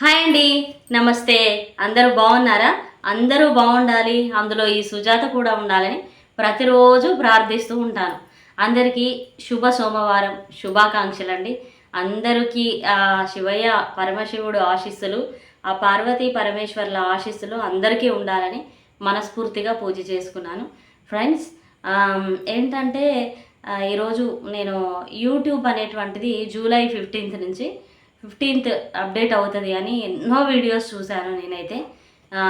Hi అండి. నమస్తే. అందరూ బాగున్నారా? అందరూ బాగుండాలి. అందులో ఈ సుజాత కూడా ఉండాలని ప్రతిరోజు ప్రార్థిస్తూ ఉంటాను. అందరికీ శుభ సోమవారం. శుభాకాంక్షలు అండి అందరికీ శివయ్య పరమశివుడు ఆశీస్సులు ఆ పార్వతీ పరమేశ్వర్ల ఆశీస్సులు అందరికీ ఉండాలని మనస్ఫూర్తిగా పూజ చేసుకున్నాను. ఫ్రెండ్స్ ఏంటంటే ఈరోజు నేను యూట్యూబ్ అనేటువంటిది జూలై ఫిఫ్టీన్త్ నుంచి ఫిఫ్టీన్త్ అప్డేట్ అవుతుంది అని ఎన్నో వీడియోస్ చూశాను నేనైతే.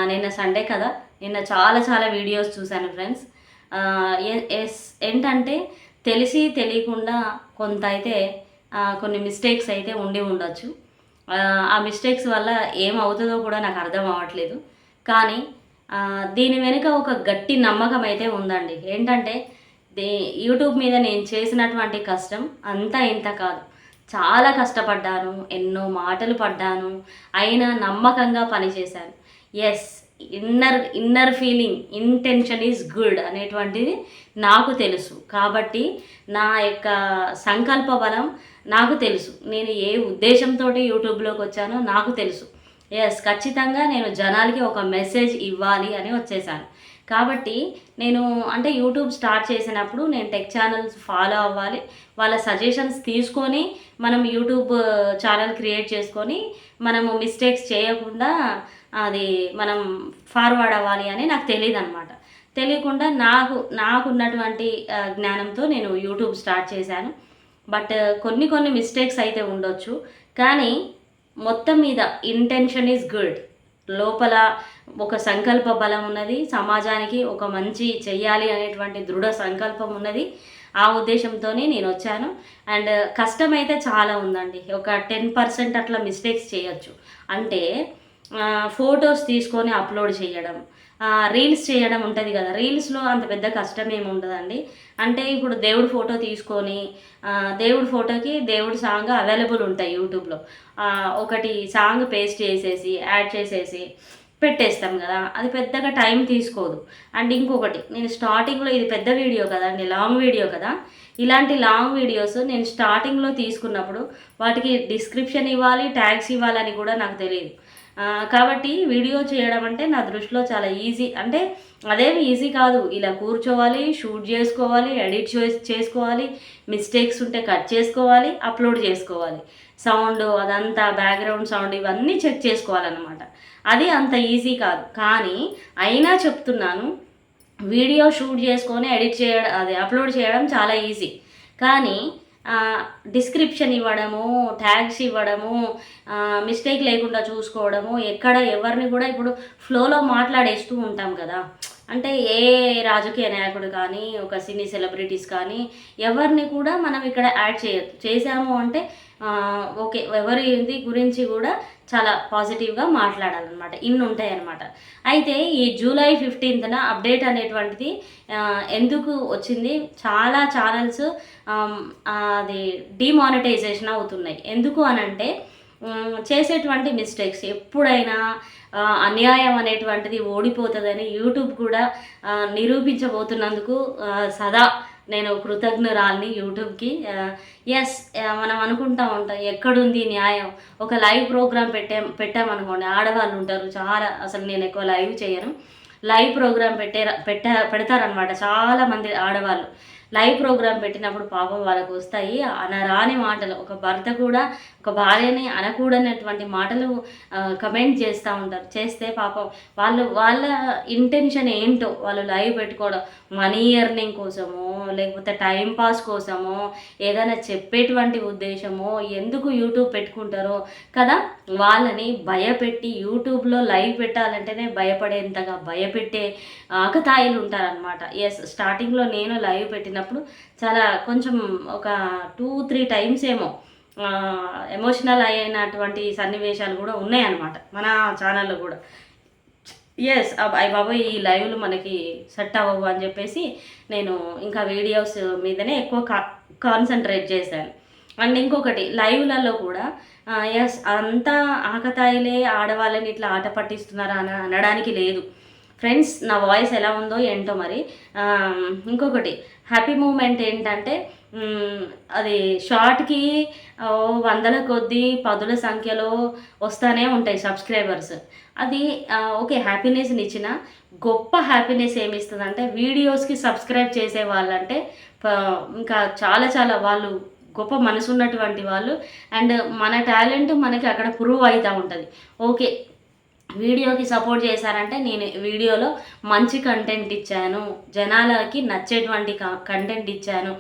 నిన్న సండే కదా. నిన్న చాలా చాలా వీడియోస్ చూశాను ఫ్రెండ్స్ ఎస్ ఏంటంటే తెలిసి తెలియకుండా కొంత అయితే కొన్ని మిస్టేక్స్ అయితే ఉండి ఉండొచ్చు. ఆ, మిస్టేక్స్ వల్ల ఏమవుతుందో కూడా నాకు అర్థం అవ్వట్లేదు. కానీ దీని వెనుక ఒక గట్టి నమ్మకం అయితే ఉందండి. ఏంటంటే దే యూట్యూబ్ మీద నేను చేసినటువంటి కష్టం అంతా ఇంత కాదు. చాలా కష్టపడ్డాను ఎన్నో మాటలు పడ్డాను అయినా నమ్మకంగా పనిచేశాను. Yes inner inner feeling intention is good అనేటువంటిది నాకు తెలుసు. కాబట్టి నా యొక్క సంకల్ప బలం నాకు తెలుసు. నేను ఏ ఉద్దేశంతో యూట్యూబ్లోకి వచ్చానో నాకు తెలుసు. ఎస్ ఖచ్చితంగా నేను జనాలకి ఒక మెసేజ్ ఇవ్వాలి అని వచ్చేసాను. కాబట్టి నేను అంటే యూట్యూబ్ స్టార్ట్ చేసినప్పుడు నేను టెక్ ఛానల్స్ ఫాలో అవ్వాలి. వాళ్ళ సజెషన్స్ తీసుకొని మనం యూట్యూబ్ ఛానల్ క్రియేట్ చేసుకొని మనము మిస్టేక్స్ చేయకుండా అది మనం ఫార్వర్డ్ అవ్వాలి అని నాకు తెలియదు అనమాట తెలియకుండా నాకు నాకున్నటువంటి ఉన్నటువంటి జ్ఞానంతో నేను యూట్యూబ్ స్టార్ట్ చేశాను. బట్ uh, కొన్ని కొన్ని మిస్టేక్స్ అయితే ఉండొచ్చు. కానీ మొత్తం మీద ఇంటెన్షన్ ఈజ్ గుడ్ లోపల ఒక సంకల్ప బలం ఉన్నది సమాజానికి ఒక మంచి చెయ్యాలి అనేటువంటి దృఢ సంకల్పం ఉన్నది. ఆ ఉద్దేశంతోనే నేను వచ్చాను. అండ్ కష్టం అయితే చాలా ఉందండి. ఒక టెన్ పర్సెంట్ అట్లా మిస్టేక్స్ చేయొచ్చు. అంటే ఫొటోస్ తీసుకొని అప్లోడ్ చేయడం రీల్స్ చేయడం ఉంటుంది కదా. రీల్స్లో అంత పెద్ద కష్టం ఏమి ఉండదండి. అంటే ఇప్పుడు దేవుడి ఫోటో తీసుకొని దేవుడి ఫోటోకి దేవుడి సాంగ్ అవైలబుల్ ఉంటాయి యూట్యూబ్లో ఒకటి సాంగ్ పేస్ట్ చేసేసి యాడ్ చేసేసి పెట్టేస్తాం కదా. అది పెద్దగా టైం తీసుకోదు. అండ్ ఇంకొకటి నేను స్టార్టింగ్లో ఇది పెద్ద వీడియో కదండి లాంగ్ వీడియో కదా. ఇలాంటి లాంగ్ వీడియోస్ నేను స్టార్టింగ్లో తీసుకున్నప్పుడు వాటికి డిస్క్రిప్షన్ ఇవ్వాలి ట్యాగ్స్ ఇవ్వాలని కూడా నాకు తెలియదు. కాబట్టి వీడియో చేయడం అంటే నా దృష్టిలో చాలా ఈజీ. అంటే అదేమి ఈజీ కాదు. ఇలా కూర్చోవాలి షూట్ చేసుకోవాలి ఎడిట్ చేసుకోవాలి మిస్టేక్స్ ఉంటే కట్ చేసుకోవాలి అప్లోడ్ చేసుకోవాలి. సౌండ్ అదంతా బ్యాక్గ్రౌండ్ సౌండ్ ఇవన్నీ చెక్ చేసుకోవాలన్నమాట. అది అంత ఈజీ కాదు. కానీ అయినా చెప్తున్నాను వీడియో షూట్ చేసుకొని ఎడిట్ చేయడం అది అప్లోడ్ చేయడం చాలా ఈజీ. కానీ డిస్క్రిప్షన్ ఇవ్వడము ట్యాగ్స్ ఇవ్వడము మిస్టేక్ లేకుండా చూసుకోవడము ఎక్కడ ఎవరిని కూడా ఇప్పుడు ఫ్లోలో మాట్లాడేస్తూ ఉంటాం కదా. అంటే ఏ రాజకీయ నాయకుడు కానీ ఒక సినీ సెలబ్రిటీస్ కానీ ఎవరిని కూడా మనం ఇక్కడ యాడ్ చేయ చేసాము అంటే ఓకే ఎవరి గురించి కూడా చాలా పాజిటివ్గా మాట్లాడాలన్నమాట. ఇన్ని ఉంటాయన్నమాట. అయితే ఈ జూలై ఫిఫ్టీన్త్న అప్డేట్ అనేటువంటిది ఎందుకు వచ్చింది? చాలా ఛానల్స్ అది డిమానిటైజేషన్ అవుతున్నాయి. ఎందుకు అనంటే చేసేటువంటి మిస్టేక్స్ ఎప్పుడైనా అన్యాయం అనేటువంటిది ఓడిపోతుందని యూట్యూబ్ కూడా నిరూపించబోతున్నందుకు సదా నేను కృతజ్ఞురాల్ని యూట్యూబ్కి. ఎస్ మనం అనుకుంటా ఉంటాం ఎక్కడుంది న్యాయం? ఒక లైవ్ ప్రోగ్రామ్ పెట్టే పెట్టామనుకోండి ఆడవాళ్ళు ఉంటారు చాలా అసలు నేను ఎక్కువ లైవ్ చేయను. లైవ్ ప్రోగ్రామ్ పెట్టే పెట్టా పెడతారనమాట చాలా మంది ఆడవాళ్ళు. లైవ్ ప్రోగ్రామ్ పెట్టినప్పుడు పాపం వాళ్ళకు వస్తాయి అనరాని మాటలు. ఒక భర్త కూడా ఒక భార్యని అనకూడనటువంటి మాటలు కమెంట్ చేస్తూ ఉంటారు. చేస్తే పాపం వాళ్ళు వాళ్ళ ఇంటెన్షన్ ఏంటో వాళ్ళు లైవ్ పెట్టుకోవడం మనీ ఎర్నింగ్ కోసమో లేకపోతే టైం పాస్ కోసమో ఏదైనా చెప్పేటువంటి ఉద్దేశమో ఎందుకు యూట్యూబ్ పెట్టుకుంటారో కదా వాళ్ళని భయపెట్టి యూట్యూబ్లో లైవ్ పెట్టాలంటేనే భయపడేంతగా భయపెట్టే ఆకతాయిలు ఉంటారనమాట ఎస్ స్టార్టింగ్లో నేను లైవ్ పెట్టినప్పుడు చాలా కొంచెం ఒక టూ త్రీ టైమ్స్ ఏమో ఎమోషనల్ అయినటువంటి సన్నివేశాలు కూడా ఉన్నాయన్నమాట మన ఛానల్లో కూడా. ఎస్ అయ్య బాబోయ్ ఈ లైవ్లు మనకి సెట్ అవ్వవు అని చెప్పేసి నేను ఇంకా వీడియోస్ మీదనే ఎక్కువ కా కాన్సన్ట్రేట్ చేశాను. అండ్ ఇంకొకటి లైవ్లలో కూడా ఎస్ అంతా ఆకతాయిలే ఆడవాళ్ళని ఇట్లా ఆట పట్టిస్తున్నారా అని అనడానికి లేదు. ఫ్రెండ్స్ నా వాయిస్ ఎలా ఉందో ఏంటో మరి ఇంకొకటి హ్యాపీ మూమెంట్ ఏంటంటే అది షార్ట్కి వందల కొద్దీ పదుల సంఖ్యలో వస్తూనే ఉంటాయి సబ్స్క్రైబర్స్. అది ఓకే హ్యాపీనెస్ని ఇచ్చిన గొప్ప హ్యాపీనెస్ ఏమి ఇస్తుందంటే వీడియోస్కి సబ్స్క్రైబ్ చేసే వాళ్ళంటే ప- ఇంకా చాలా చాలా వాళ్ళు గొప్ప మనసు ఉన్నటువంటి వాళ్ళు. అండ్ మన టాలెంట్ మనకి అక్కడ ప్రూవ్ అవుతూ ఉంటుంది. ఓకే వీడియోకి సపోర్ట్ చేశారంటే నేను వీడియోలో మంచి కంటెంట్ ఇచ్చాను. జనాలకి నచ్చేటువంటి కంటెంట్ ఇచ్చాను.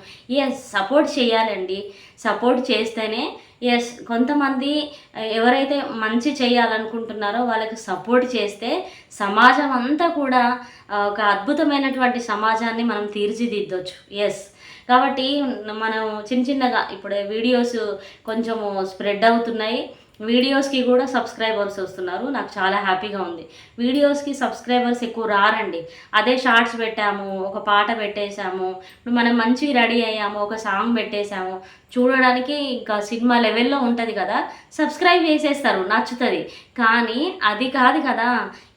ఎస్ సపోర్ట్ చేయాలండి. సపోర్ట్ చేస్తేనే ఎస్ కొంతమంది ఎవరైతే మంచి చేయాలనుకుంటున్నారో వాళ్ళకి సపోర్ట్ చేస్తే సమాజం అంతా కూడా ఒక అద్భుతమైనటువంటి సమాజాన్ని మనం తీర్చిదిద్దొచ్చు. ఎస్ కాబట్టి మనం చిన్న చిన్నగా ఇప్పుడు వీడియోస్ కొంచెము స్ప్రెడ్ అవుతున్నాయి. వీడియోస్కి కూడా సబ్స్క్రైబర్స్ వస్తున్నారు. నాకు చాలా హ్యాపీగా ఉంది. వీడియోస్కి సబ్స్క్రైబర్స్ ఎక్కువ రారండి. అదే షార్ట్స్ పెట్టాము ఒక పాట పెట్టేశాము ఇప్పుడు మనం మంచి రెడీ అయ్యాము ఒక సాంగ్ పెట్టేశాము. చూడడానికి ఇంకా సినిమా లెవెల్లో ఉంటుంది కదా సబ్స్క్రైబ్ చేసేస్తారు నచ్చుతుంది. కానీ అది కాదు కదా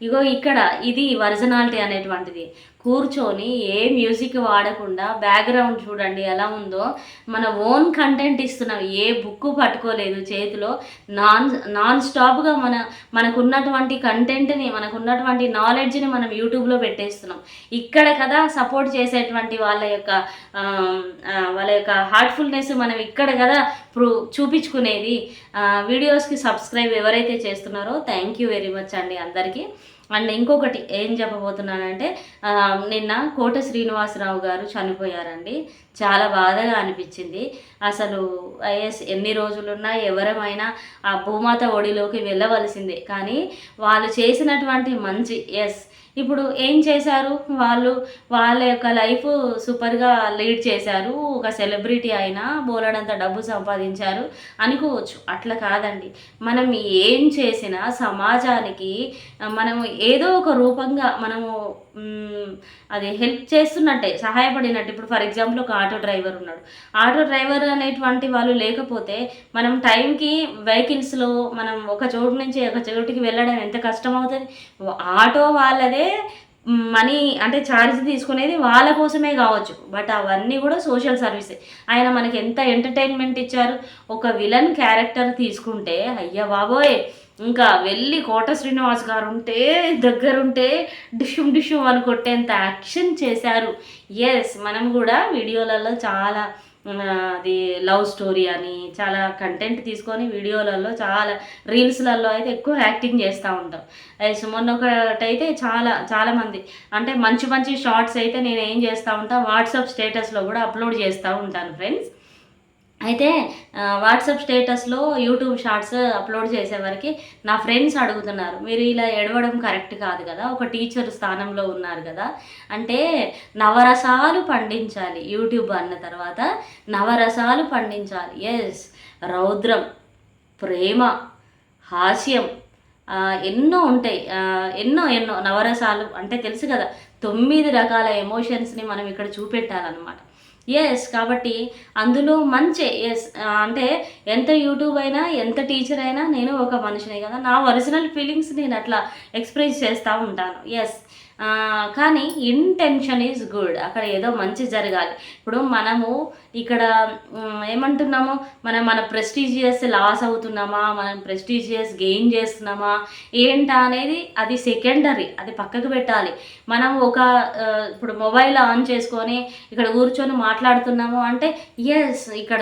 ఇగో ఇక్కడ ఇది ఒరిజినాలిటీ అనేటువంటిది. కూర్చొని ఏ మ్యూజిక్ వాడకుండా బ్యాక్గ్రౌండ్ చూడండి ఎలా ఉందో. మన ఓన్ కంటెంట్ ఇస్తున్నాం. ఏ బుక్ పట్టుకోలేదు చేతిలో నాన్ నాన్ స్టాప్గా మన మనకున్నటువంటి కంటెంట్ని మనకున్నటువంటి నాలెడ్జ్ని మనం యూట్యూబ్లో పెట్టేస్తున్నాం. ఇక్కడ కదా సపోర్ట్ చేసేటువంటి వాళ్ళ యొక్క వాళ్ళ యొక్క హార్ట్ఫుల్నెస్ మనం ఇక్కడ కదా ప్రూ చూపించుకునేది. వీడియోస్కి సబ్స్క్రైబ్ ఎవరైతే చేస్తున్నారో థ్యాంక్ యూ వెరీ మచ్ అండి అందరికీ. అండ్ ఇంకొకటి ఏం చెప్పబోతున్నానంటే నిన్న కోట శ్రీనివాసరావు గారు చనిపోయారండి. చాలా బాధగా అనిపించింది. అసలు ఎస్ ఎన్ని రోజులున్నా ఎవరమైనా ఆ భూమాత ఒడిలోకి వెళ్ళవలసిందే. కానీ వాళ్ళు చేసినటువంటి మంచి ఎస్ ఇప్పుడు ఏం చేశారు? వాళ్ళు వాళ్ళ యొక్క లైఫ్ సూపర్గా లీడ్ చేశారు. ఒక సెలబ్రిటీ అయినా బోలెడంత డబ్బు సంపాదించారు అనుకోవచ్చు. అట్లా కాదండి. మనం ఏం చేసినా సమాజానికి మనము ఏదో ఒక రూపంగా మనము అది హెల్ప్ చేస్తున్నట్టే సహాయపడినట్టు. ఇప్పుడు ఫర్ ఎగ్జాంపుల్ ఒక ఆటో డ్రైవర్ ఉన్నాడు. ఆటో డ్రైవర్ అనేటువంటి వాళ్ళు లేకపోతే మనం టైంకి వెహికల్స్లో మనం ఒక చోటు నుంచి ఒక చోటుకి వెళ్ళడం ఎంత కష్టం అవుతుంది ఆటో వాళ్ళదే మనీ అంటే ఛార్జ్ తీసుకునేది వాళ్ళ కోసమే కావచ్చు. బట్ అవన్నీ కూడా సోషల్ సర్వీసే. ఆయన మనకి ఎంత ఎంటర్టైన్మెంట్ ఇచ్చారు? ఒక విలన్ క్యారెక్టర్ తీసుకుంటే అయ్యా బాబోయ్! ఇంకా వెళ్ళి కోట శ్రీనివాస్ గారు ఉంటే దగ్గరుంటే డిషుమ్ డిషుమ్ అని కొట్టేంత యాక్షన్ చేశారు. ఎస్ మనం కూడా వీడియోలలో చాలా అది లవ్ స్టోరీ అని చాలా కంటెంట్ తీసుకొని వీడియోలలో చాలా రీల్స్లలో అయితే ఎక్కువ యాక్టింగ్ చేస్తూ ఉంటాం. ఎస్ మొన్న ఒకటైతే చాలా చాలామంది అంటే మంచి మంచి షార్ట్స్ అయితే నేను ఏం చేస్తూ ఉంటాను వాట్సాప్ స్టేటస్లో కూడా అప్లోడ్ చేస్తూ ఉంటాను ఫ్రెండ్స్. అయితే వాట్సాప్ స్టేటస్లో యూట్యూబ్ షార్ట్స్ అప్లోడ్ చేసేవారికి నా ఫ్రెండ్స్ అడుగుతున్నారు. మీరు ఇలా ఎడవడం కరెక్ట్ కాదు కదా ఒక టీచర్ స్థానంలో ఉన్నారు కదా. అంటే నవరసాలు పండించాలి యూట్యూబ్ అన్న తర్వాత నవరసాలు పండించాలి. ఎస్ రౌద్రం ప్రేమ హాస్యం ఎన్నో ఉంటాయి. ఎన్నో ఎన్నో నవరసాలు అంటే తెలుసు కదా తొమ్మిది రకాల ఎమోషన్స్ని మనం ఇక్కడ చూపెట్టాలన్నమాట. ఎస్ కాబట్టి అందులో మంచి ఎస్ అంటే ఎంత యూట్యూబ్ అయినా ఎంత టీచర్ అయినా నేను ఒక మనిషినే కదా. నా ఒరిజినల్ ఫీలింగ్స్ నేను అట్లా ఎక్స్ప్రెస్ చేస్తూ ఉంటాను. ఎస్ కానీ ఇంటెన్షన్ ఈజ్ గుడ్ అక్కడ ఏదో మంచి జరగాలి. ఇప్పుడు మనము ఇక్కడ ఏమంటున్నాము? మనం మన ప్రెస్టీజియస్ లాస్ అవుతున్నామా? మనం ప్రెస్టీజియస్ గెయిన్ చేస్తున్నామా? ఏంటా అనేది అది సెకండరీ అది పక్కకు పెట్టాలి. మనం ఒక ఇప్పుడు మొబైల్ ఆన్ చేసుకొని ఇక్కడ కూర్చొని మాట్లాడుతున్నాము అంటే ఎస్ ఇక్కడ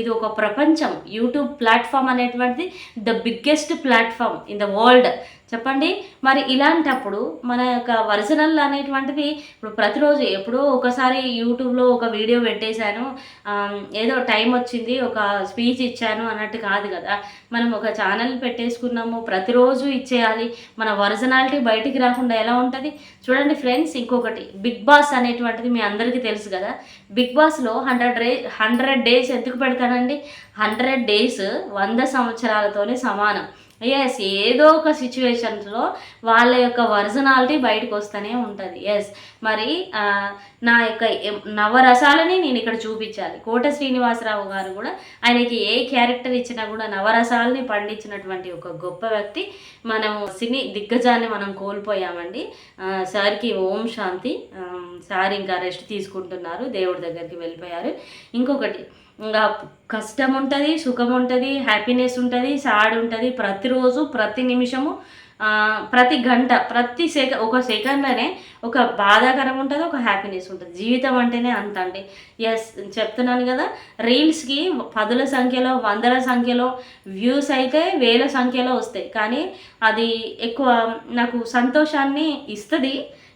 ఇది ఒక ప్రపంచం. యూట్యూబ్ ప్లాట్ఫామ్ అనేటువంటిది the biggest platform in the world చెప్పండి. మరి ఇలాంటప్పుడు మన యొక్క ఒరిజినల్ అనేటువంటిది ఇప్పుడు ప్రతిరోజు ఎప్పుడో ఒకసారి యూట్యూబ్లో ఒక వీడియో పెట్టేశాను. ఏదో టైం వచ్చింది ఒక స్పీచ్ ఇచ్చాను అన్నట్టు కాదు కదా. మనం ఒక ఛానల్ పెట్టేసుకున్నాము ప్రతిరోజు ఇచ్చేయాలి. మన ఒరిజినాలిటీ బయటికి రాకుండా ఎలా ఉంటుంది? చూడండి ఫ్రెండ్స్ ఇంకొకటి. బిగ్ బాస్ అనేటువంటిది మీ అందరికీ తెలుసు కదా. బిగ్ బాస్లో హండ్రెడ్ డే హండ్రెడ్ డేస్ ఎందుకు పెడతానండి? హండ్రెడ్ డేస్ వంద సంవత్సరాలతోనే సమానం. ఎస్ ఏదో ఒక సిచ్యువేషన్స్లో వాళ్ళ యొక్క ఒరిజినాలిటీ బయటకు వస్తూనే ఉంటుంది. ఎస్ మరి నా యొక్క నవరసాలని నేను ఇక్కడ చూపించాలి. కోట శ్రీనివాసరావు గారు కూడా ఆయనకి ఏ క్యారెక్టర్ ఇచ్చినా కూడా నవరసాలని పండించినటువంటి ఒక గొప్ప వ్యక్తి. మనం సినీ దిగ్గజాన్ని మనం కోల్పోయామండి. సార్కి ఓం శాంతి సార్ ఇంకా రెస్ట్ తీసుకుంటున్నారు. దేవుడి దగ్గరికి వెళ్ళిపోయారు. ఇంకొకటి ఇంకా కష్టం ఉంటుంది సుఖం ఉంటుంది హ్యాపీనెస్ ఉంటుంది సాడ్ ఉంటుంది. ప్రతిరోజు ప్రతి నిమిషము ప్రతి గంట ప్రతి సెక ఒక సెకండ్లోనే ఒక బాధాకరం ఉంటుంది ఒక హ్యాపీనెస్ ఉంటుంది. జీవితం అంటేనే అంత అండి. ఎస్ చెప్తున్నాను కదా రీల్స్కి పదుల సంఖ్యలో వందల సంఖ్యలో వ్యూస్ అయితే వేల సంఖ్యలో వస్తాయి. కానీ అది ఎక్కువ నాకు సంతోషాన్ని ఇస్తుంది.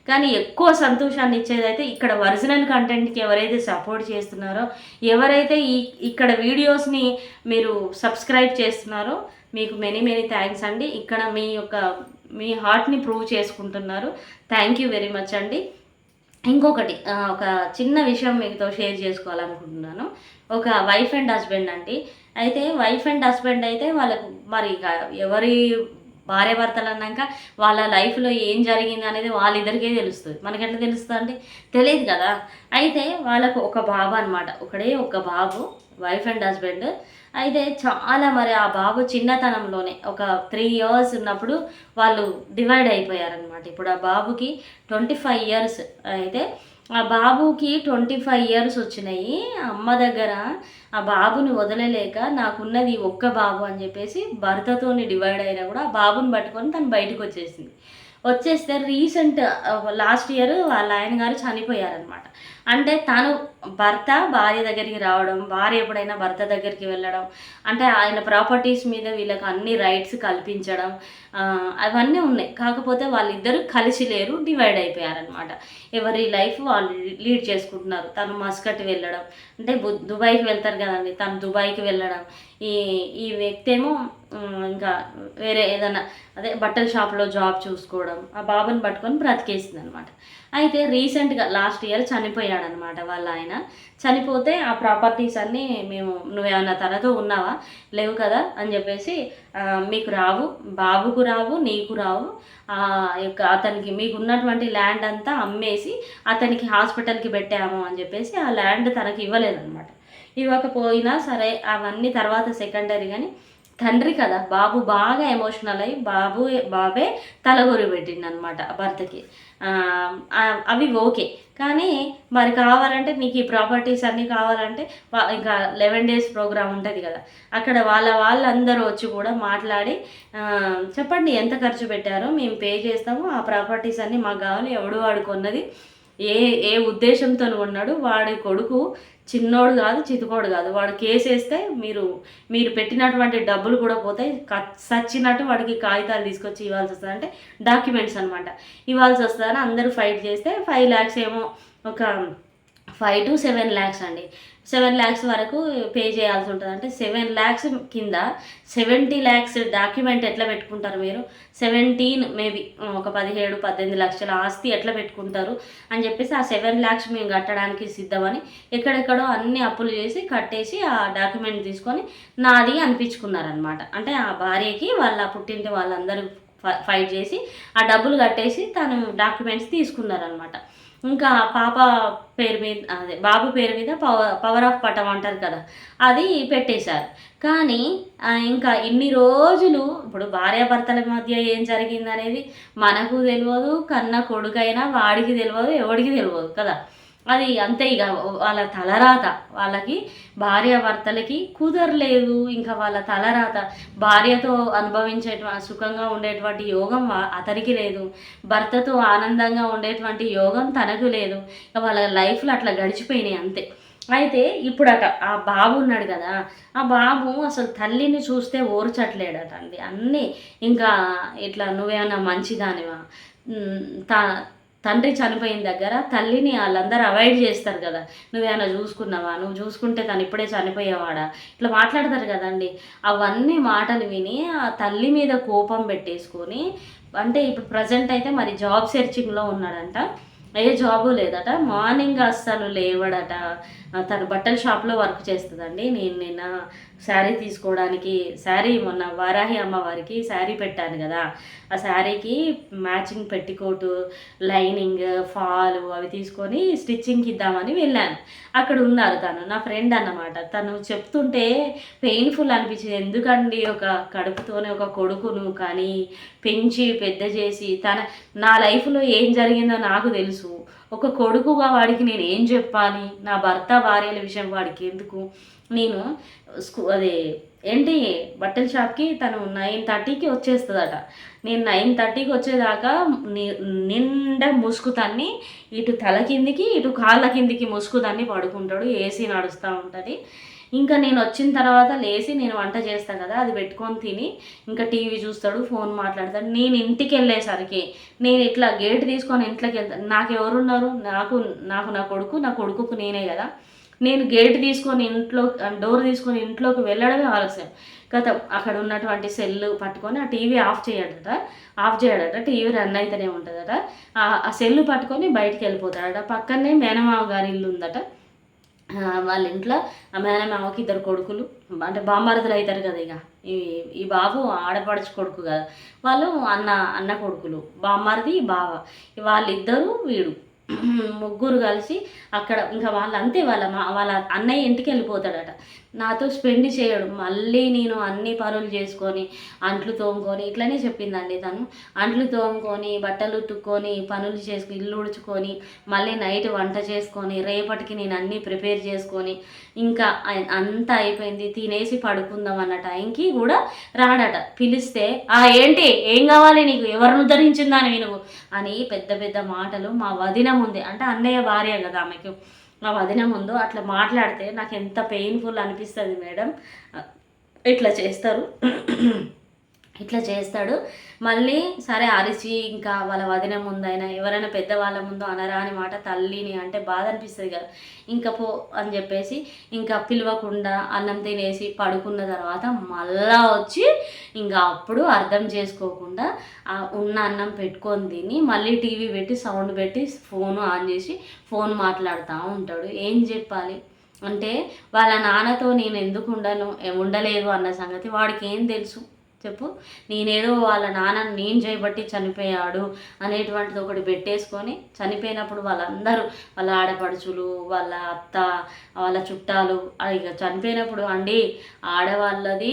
కానీ ఎక్కువ సంతోషాన్ని ఇచ్చేదైతే ఇక్కడ ఒరిజినల్ కంటెంట్కి ఎవరైతే సపోర్ట్ చేస్తున్నారో ఎవరైతే ఈ ఇక్కడ వీడియోస్ని మీరు సబ్స్క్రైబ్ చేస్తున్నారో మీకు మెనీ మెనీ థ్యాంక్స్ అండి. ఇక్కడ మీ యొక్క మీ హార్ట్ని ప్రూవ్ చేసుకుంటున్నారు. థ్యాంక్ యూ వెరీ మచ్ అండి. ఇంకొకటి ఒక చిన్న విషయం మీతో షేర్ చేసుకోవాలనుకుంటున్నాను. ఒక వైఫ్ అండ్ హస్బెండ్ అండి. అయితే వైఫ్ అండ్ హస్బెండ్ అయితే వాళ్ళకు మరి ఇక ఎవరి భార్య భర్తలు అన్నాక వాళ్ళ లైఫ్లో ఏం జరిగింది అనేది వాళ్ళిద్దరికే తెలుస్తుంది. మనకి తెలుస్తుంది అంటే తెలియదు కదా. అయితే వాళ్ళకు ఒక బాబు అనమాట ఒకడే ఒక బాబు వైఫ్ అండ్ హస్బెండ్ అయితే చాలా మరి ఆ బాబు చిన్నతనంలోనే ఒక త్రీ ఇయర్స్ ఉన్నప్పుడు వాళ్ళు డివైడ్ అయిపోయారనమాట ఇప్పుడు ఆ బాబుకి ట్వంటీ ఫైవ్ ఇయర్స్ అయితే ఆ బాబుకి ట్వంటీ ఫైవ్ ఇయర్స్ వచ్చినాయి. అమ్మ దగ్గర ఆ బాబుని వదలలేక నాకున్నది ఒక్క బాబు అని చెప్పేసి భర్తతోని డివైడ్ అయినా కూడా ఆ బాబుని పట్టుకొని తను బయటకు వచ్చేసింది. వచ్చేస్తే రీసెంట్ లాస్ట్ ఇయర్ వాళ్ళ ఆయన గారు చనిపోయారనమాట అంటే తను భర్త భార్య దగ్గరికి రావడం భార్య ఎప్పుడైనా భర్త దగ్గరికి వెళ్ళడం అంటే ఆయన ప్రాపర్టీస్ మీద వీళ్ళకి అన్ని రైట్స్ కల్పించడం అవన్నీ ఉన్నాయి. కాకపోతే వాళ్ళిద్దరూ కలిసి లేరు డివైడ్ అయిపోయారనమాట ఎవరి లైఫ్ వాళ్ళు లీడ్ చేసుకుంటున్నారు. తను మస్కట్ వెళ్ళడం అంటే బు- దుబాయ్కి వెళ్తారు కదండి తను దుబాయ్కి వెళ్ళడం. ఈ ఈ వ్యక్తి ఏమో ఇంకా వేరే ఏదైనా అదే బట్టల షాప్లో జాబ్ చూసుకోవడం ఆ బాబుని పట్టుకొని బ్రతికేసింది అనమాట అయితే రీసెంట్గా లాస్ట్ ఇయర్ చనిపోయాడనమాట వాళ్ళ ఆయన. చనిపోతే ఆ ప్రాపర్టీస్ అన్నీ మేము నువ్వేమన్నా తనతో ఉన్నావా? లేవు కదా అని చెప్పేసి మీకు రావు బాబుకు రావు నీకు రావు. ఆ యొక్క అతనికి మీకు ఉన్నటువంటి ల్యాండ్ అంతా అమ్మేసి అతనికి హాస్పిటల్కి పెట్టాము అని చెప్పేసి ఆ ల్యాండ్ తనకి ఇవ్వలేదన్నమాట. ఇవ్వకపోయినా సరే అవన్నీ తర్వాత సెకండరీ కానీ తండ్రి కదా బాబు బాగా ఎమోషనల్ అయ్యి బాబు బాబే తలగొరి పెట్టిండు అనమాట భర్తకి. అవి ఓకే. కానీ మరి కావాలంటే నీకు ఈ ప్రాపర్టీస్ అన్నీ కావాలంటే ఇంకా లెవెన్ డేస్ ప్రోగ్రామ్ ఉంటుంది కదా అక్కడ వాళ్ళ వాళ్ళందరూ వచ్చి కూడా మాట్లాడి చెప్పండి ఎంత ఖర్చు పెట్టారో మేము పే చేస్తాము ఆ ప్రాపర్టీస్ అన్నీ మాకు కావాలి ఎవడు వాడు కొన్నది. ఏ ఏ ఉద్దేశంతో ఉన్నాడు వాడి కొడుకు చిన్నోడు కాదు చితుకోడు కాదు. వాడు కేసు వేస్తే మీరు మీరు పెట్టినటువంటి డబ్బులు కూడా పోతాయి. క- సచ్చినట్టు వాడికి కాగితాలు తీసుకొచ్చి ఇవ్వాల్సి వస్తుంది. అంటే డాక్యుమెంట్స్ అనమాట ఇవ్వాల్సి వస్తుందని అందరూ ఫైట్ చేస్తే ఫైవ్ ల్యాక్స్ ఏమో ఒక ఫైవ్ టు సెవెన్ ల్యాక్స్ అండి. సెవెన్ ల్యాక్స్ వరకు పే చేయాల్సి ఉంటుంది. అంటే సెవెన్ ల్యాక్స్ కింద సెవెంటీ ల్యాక్స్ డాక్యుమెంట్ ఎట్లా పెట్టుకుంటారు మీరు? సెవెంటీన్ మేబీ ఒక పదిహేడు పద్దెనిమిది లక్షల ఆస్తి ఎట్లా పెట్టుకుంటారు? అని చెప్పేసి ఆ సెవెన్ ల్యాక్స్ మేము కట్టడానికి సిద్ధమని ఎక్కడెక్కడో అన్ని అప్పులు చేసి కట్టేసి ఆ డాక్యుమెంట్ తీసుకొని నాది అనిపించుకున్నారనమాట అంటే ఆ భార్యకి వాళ్ళ పుట్టింటి వాళ్ళందరూ ఫైట్ చేసి ఆ డబ్బులు కట్టేసి తను డాక్యుమెంట్స్ తీసుకున్నారనమాట ఇంకా పాప పేరు మీద అదే బాబు పేరు మీద పవర్ పవర్ ఆఫ్ పటం అంటారు కదా అది పెట్టేశారు. కానీ ఇంకా ఇన్ని రోజులు ఇప్పుడు భార్యాభర్తల మధ్య ఏం జరిగింది అనేది మనకు తెలియదు కన్న కొడుకైనా వాడికి తెలియదు ఎవడికి తెలియదు కదా. అది అంతే ఇక వాళ్ళ తలరాత. వాళ్ళకి భార్యాభర్తలకి కుదరలేదు ఇంకా వాళ్ళ తలరాత. భార్యతో అనుభవించే సుఖంగా ఉండేటువంటి యోగం అతనికి లేదు. భర్తతో ఆనందంగా ఉండేటువంటి యోగం తనకు లేదు. ఇక వాళ్ళ లైఫ్లో అట్లా గడిచిపోయినాయి అంతే. అయితే ఇప్పుడు అట ఆ బాబు ఉన్నాడు కదా ఆ బాబు అసలు తల్లిని చూస్తే ఓర్చట్లేడట అండి అన్నీ ఇంకా ఇట్లా నువ్వేమన్నా మంచిదానివా? తా తండ్రి చనిపోయిన దగ్గర తల్లిని వాళ్ళందరూ అవాయిడ్ చేస్తారు కదా. నువ్వేమైనా చూసుకున్నావా? నువ్వు చూసుకుంటే తను ఇప్పుడే చనిపోయేవాడా? ఇట్లా మాట్లాడతారు కదండి. అవన్నీ మాటలు విని ఆ తల్లి మీద కోపం పెట్టేసుకొని అంటే ఇప్పుడు ప్రజెంట్ అయితే మరి జాబ్ సెర్చింగ్లో ఉన్నాడంట. ఏ జాబు లేదట. మార్నింగ్ అస్సలు లేవడట. తను బట్టల షాప్లో వర్క్ చేస్తుందండి. నేను నిన్న శారీ తీసుకోవడానికి శారీ మొన్న వారాహి అమ్మవారికి శారీ పెట్టాను కదా. ఆ శారీకి మ్యాచింగ్ పెట్టికోటు లైనింగ్ ఫాలు అవి తీసుకొని స్టిచ్చింగ్కి ఇద్దామని వెళ్ళాను. అక్కడ ఉన్నారు తను నా ఫ్రెండ్ అన్నమాట. తను చెప్తుంటే పెయిన్ఫుల్ అనిపించింది. ఎందుకండి ఒక కడుపుతోనే ఒక కొడుకును కానీ పెంచి పెద్ద చేసి తన నా లైఫ్లో ఏం జరిగిందో నాకు తెలుసు. ఒక కొడుకుగా వాడికి నేను ఏం చెప్పాలి? నా భర్త భార్యల విషయం వాడికి ఎందుకు? నేను స్కూ అదే ఏంటి బట్టల షాప్కి తను నైన్ థర్టీకి వచ్చేస్తుందట. నేను నైన్ థర్టీకి వచ్చేదాకా ని- నిండా ముసుగు తన్ని ఇటు తల కిందికి ఇటు కాళ్ళ కిందికి ముసుగు పడుకుంటాడు. ఏసీ నడుస్తూ ఉంటుంది. ఇంకా నేను వచ్చిన తర్వాత లేచి నేను వంట చేస్తాను కదా అది పెట్టుకొని తిని ఇంకా టీవీ చూస్తాడు ఫోన్ మాట్లాడతాడు. నేను ఇంటికి వెళ్ళేసరికి నేను ఇట్లా గేట్ తీసుకొని ఇంట్లోకి వెళ్తాను నాకు ఎవరున్నారు? నాకు నాకు నా కొడుకు నా కొడుకుకు నేనే కదా. నేను గేట్ తీసుకొని ఇంట్లో డోర్ తీసుకొని ఇంట్లోకి వెళ్ళడమే ఆలస్యం. గత అక్కడ ఉన్నటువంటి సెల్ పట్టుకొని ఆ టీవీ ఆఫ్ చేయడట ఆఫ్ చేయడట టీవీ రన్ అయితేనే ఉంటుందట. ఆ- సెల్ పట్టుకొని బయటికి వెళ్ళిపోతాడట. పక్కనే మేనమామ గారి ఇల్లు ఉందట. వాళ్ళ ఇంట్లో ఆ మేనమామకి ఇద్దరు కొడుకులు. అంటే బామ్మరుదులు అవుతారు కదా ఇక. ఈ ఈ బాబు ఆడపడుచు కొడుకు కదా. వాళ్ళు అన్న అన్న కొడుకులు. బామ్మరిది బావ. వాళ్ళిద్దరూ వీడు. ముగ్గురు కలిసి అక్కడ ఇంకా వాళ్ళు అంతే వాళ్ళ మా వాళ్ళ అన్నయ్య ఇంటికి వెళ్ళిపోతాడట. నాతో స్పెండ్ చేయడు. మళ్ళీ నేను అన్ని పనులు చేసుకొని అంట్లు తోముకొని ఇట్లనే చెప్పిందండి తను. అంట్లు తోముకొని బట్టలు ఉతుక్కొని పనులు చేసుకుని ఇల్లు ఉడుచుకొని మళ్ళీ నైట్ వంట చేసుకొని రేపటికి నేను అన్నీ ప్రిపేర్ చేసుకొని ఇంకా అంతా అయిపోయింది. తినేసి పడుకుందాం అన్న టైంకి కూడా రాడట. పిలిస్తే ఆ ఏంటి? ఏం కావాలి నీకు? ఎవరిని ఉద్ధరించిందని నువ్వు? అని పెద్ద పెద్ద మాటలు మా వదిన ముందే అంటే అన్నయ్య భార్య కదా ఆమెకు. మా వదిన ముందు అట్లా మాట్లాడితే నాకు ఎంత పెయిన్ఫుల్ అనిపిస్తుంది మేడం. ఇట్లా చేస్తారు. ఇట్లా చేస్తాడు. మళ్ళీ సరే అరిచి ఇంకా వాళ్ళ వదిన ముందైనా ఎవరైనా పెద్దవాళ్ళ ముందు అనరా అని మాట తల్లిని అంటే బాధ అనిపిస్తుంది కదా. ఇంకా పో అని చెప్పేసి ఇంకా పిలవకుండా అన్నం తినేసి పడుకున్న తర్వాత మళ్ళా వచ్చి ఇంకా అప్పుడు అర్థం చేసుకోకుండా ఆ ఉన్న అన్నం పెట్టుకొని తిని మళ్ళీ టీవీ పెట్టి సౌండ్ పెట్టి ఫోన్ ఆన్ చేసి ఫోన్ మాట్లాడుతూ ఉంటాడు. ఏం చెప్పాలి? అంటే వాళ్ళ నాన్నతో నేను ఎందుకు ఉండను? ఉండలేదు అన్న సంగతి వాడికి ఏం తెలుసు? చెప్పు. నేనేదో వాళ్ళ నాన్న నేను చేయబట్టి చనిపోయాడు అనేటువంటిది ఒకటి పెట్టేసుకొని చనిపోయినప్పుడు వాళ్ళందరూ వాళ్ళ ఆడపడుచులు వాళ్ళ అత్త వాళ్ళ చుట్టాలు ఇక చనిపోయినప్పుడు అండి ఆడవాళ్ళది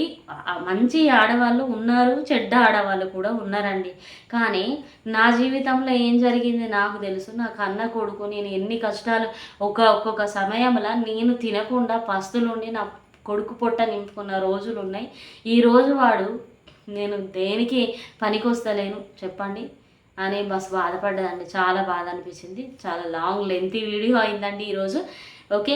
మంచి ఆడవాళ్ళు ఉన్నారు చెడ్డ ఆడవాళ్ళు కూడా ఉన్నారండి. కానీ నా జీవితంలో ఏం జరిగింది నాకు తెలుసు. నా కన్న కొడుకు నేను ఎన్ని కష్టాలు ఒక ఒక్కొక్క సమయంలో నేను తినకుండా పస్తులుండి నా కొడుకు పొట్ట నింపుకున్న రోజులు ఉన్నాయి ఈ రోజు వాడు నేను దేనికి పనికొస్తలేను చెప్పండి. అని బస్ బాధపడ్డదండి. చాలా బాధ అనిపించింది. చాలా లాంగ్ లెంతీ వీడియో అయిందండి ఈరోజు. ఓకే?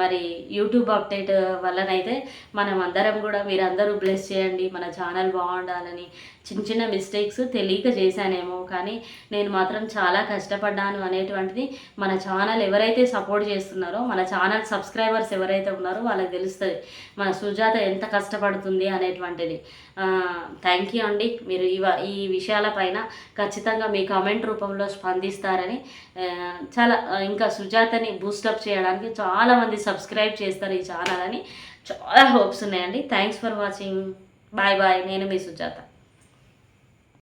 మరి యూట్యూబ్ అప్డేట్ వల్లనైతే మనం అందరం కూడా మీరందరూ బ్లెస్ చేయండి మన ఛానల్ బాగుండాలని చిన్న చిన్న మిస్టేక్స్ తెలియక చేశానేమో కానీ నేను మాత్రం చాలా కష్టపడ్డాను అనేటువంటిది మన ఛానల్ ఎవరైతే సపోర్ట్ చేస్తున్నారో మన ఛానల్ సబ్స్క్రైబర్స్ ఎవరైతే ఉన్నారో వాళ్ళకి తెలుస్తుంది మన సుజాత ఎంత కష్టపడుతుంది అనేటువంటిది. థ్యాంక్ యూ అండి. మీరు ఇవ ఈ విషయాలపైన ఖచ్చితంగా మీ కామెంట్ రూపంలో స్పందిస్తారని చాలా ఇంకా సుజాతని బూస్టప్ చేయడానికి చాలామంది సబ్స్క్రైబ్ చేస్తారు ఈ ఛానల్ అని. చాలా హోప్స్ ఉన్నాయండి. Thanks for watching bye bye నేను మీ సుజాత.